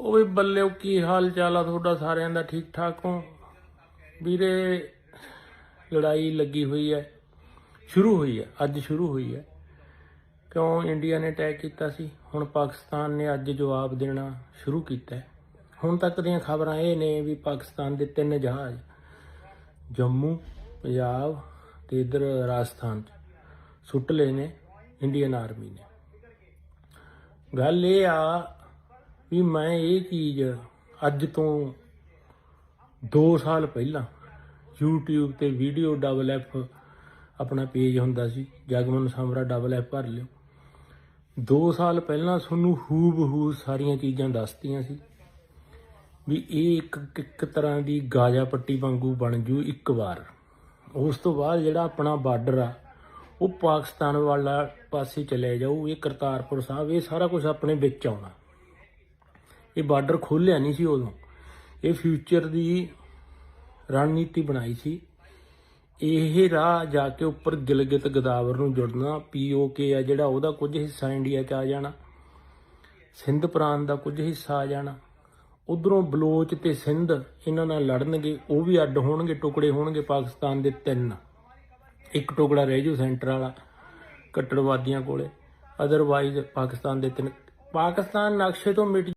ਉਹ ਵੀ ਬੱਲਿਓ ਕੀ ਹਾਲ ਚਾਲ ਆ ਤੁਹਾਡਾ ਸਾਰਿਆਂ ਦਾ? ਠੀਕ ਠਾਕ ਹੋ? ਵੀਰੇ, ਲੜਾਈ ਲੱਗੀ ਹੋਈ ਹੈ। ਸ਼ੁਰੂ ਹੋਈ ਹੈ, ਅੱਜ ਸ਼ੁਰੂ ਹੋਈ ਹੈ। ਕਿਉਂ ਇੰਡੀਆ ਨੇ ਅਟੈਕ ਕੀਤਾ ਸੀ? ਹੁਣ ਪਾਕਿਸਤਾਨ ਨੇ ਅੱਜ ਜਵਾਬ ਦੇਣਾ ਸ਼ੁਰੂ ਕੀਤਾ ਹੈ। ਹੁਣ ਤੱਕ ਦੀਆਂ ਖਬਰਾਂ ਇਹ ਨੇ ਵੀ ਪਾਕਿਸਤਾਨ ਦੇ ਤਿੰਨ ਜਹਾਜ਼, ਜੰਮੂ, ਪੰਜਾਬ ਤੇ ਇਧਰ ਰਾਜਸਥਾਨ ਚ ਸੁੱਟ ਲਏ ਨੇ ਇੰਡੀਅਨ ਆਰਮੀ ਨੇ। ਗੱਲ ਇਹ ਆ ਵੀ ਮੈਂ ਇਹ ਚੀਜ਼ ਅੱਜ ਤੋਂ 2 ਸਾਲ ਪਹਿਲਾਂ YouTube ਤੇ ਵੀਡੀਓ ਡਬਲ ਐਫ ਆਪਣਾ ਪੇਜ ਹੁੰਦਾ ਸੀ, ਜਗਮਨ ਸਮਰਾ ਡਬਲ ਐਫ ਭਰ ਲਿਓ। 2 ਸਾਲ ਪਹਿਲਾਂ ਤੁਹਾਨੂੰ ਹੂਬ ਹੂ ਸਾਰੀਆਂ ਚੀਜ਼ਾਂ ਦੱਸਤੀਆਂ ਸੀ ਵੀ ਇਹ ਇੱਕ ਇੱਕ ਤਰ੍ਹਾਂ ਦੀ ਗਾਜਾ ਪੱਟੀ ਵਾਂਗੂ ਬਣ ਜੂ ਇੱਕ ਵਾਰ। ਉਸ ਤੋਂ ਬਾਅਦ ਜਿਹੜਾ ਆਪਣਾ ਬਾਰਡਰ ਆ, ਉਹ ਪਾਕਿਸਤਾਨ ਵਾਲਾ ਪਾਸੇ ਚਲੇ ਜਾਊ ਇਹ ਕਰਤਾਰਪੁਰ ਸਾਹਿਬ, ਇਹ ਸਾਰਾ ਕੁਝ ਆਪਣੇ ਵਿੱਚ ਆਉਣਾ। ਇਹ ਬਾਰਡਰ ਖੋਲਿਆ ਨਹੀਂ ਸੀ ਉਦੋਂ। ਇਹ ਫਿਊਚਰ ਦੀ ਰਣਨੀਤੀ ਬਣਾਈ ਸੀ। ਇਹ ਰਾਹ ਜਾ ਕੇ ਉੱਪਰ ਗਿਲਗਿਤ ਗਦਾਵਰ ਨੂੰ ਜੁੜਨਾ ਪੀਓਕੇ ਆ ਜਿਹੜਾ ਉਹਦਾ ਕੁਝ ਹਿੱਸਾ ਇੰਡੀਆ 'ਚ ਆ ਜਾਣਾ। ਸਿੰਧ ਪ੍ਰਾਂਤ ਦਾ ਕੁਝ ਹਿੱਸਾ ਆ ਜਾਣਾ। ਉਧਰੋਂ ਬਲੋਚ ਤੇ ਸਿੰਧ ਇਹਨਾਂ ਨਾਲ ਲੜਨਗੇ, ਉਹ ਵੀ ਅੱਡ ਹੋਣਗੇ, ਟੁਕੜੇ ਹੋਣਗੇ ਪਾਕਿਸਤਾਨ ਦੇ ਤਿੰਨ। ਇੱਕ ਟੁਕੜਾ ਰਹਿ ਜੂ ਸੈਂਟਰ ਵਾਲਾ, ਕੱਟੜਵਾਦੀਆਂ ਕੋਲੇ। ਅਦਰਵਾਈਜ਼ ਪਾਕਿਸਤਾਨ ਦੇ ਤਿੰਨ। ਪਾਕਿਸਤਾਨ ਨਕਸ਼ੇ ਤੋਂ ਮਿਟ